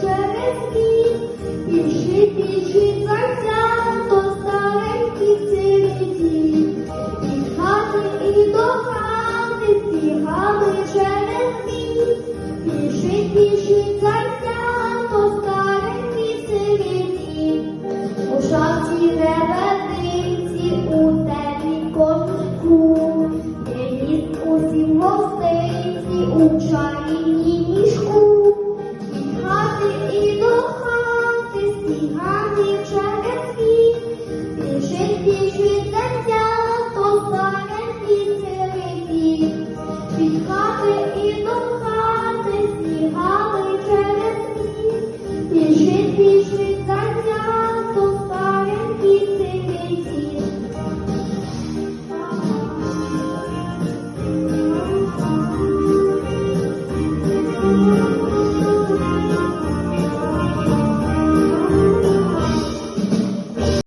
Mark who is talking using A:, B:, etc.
A: через ліс, піши, піши, зайця, гостиці, у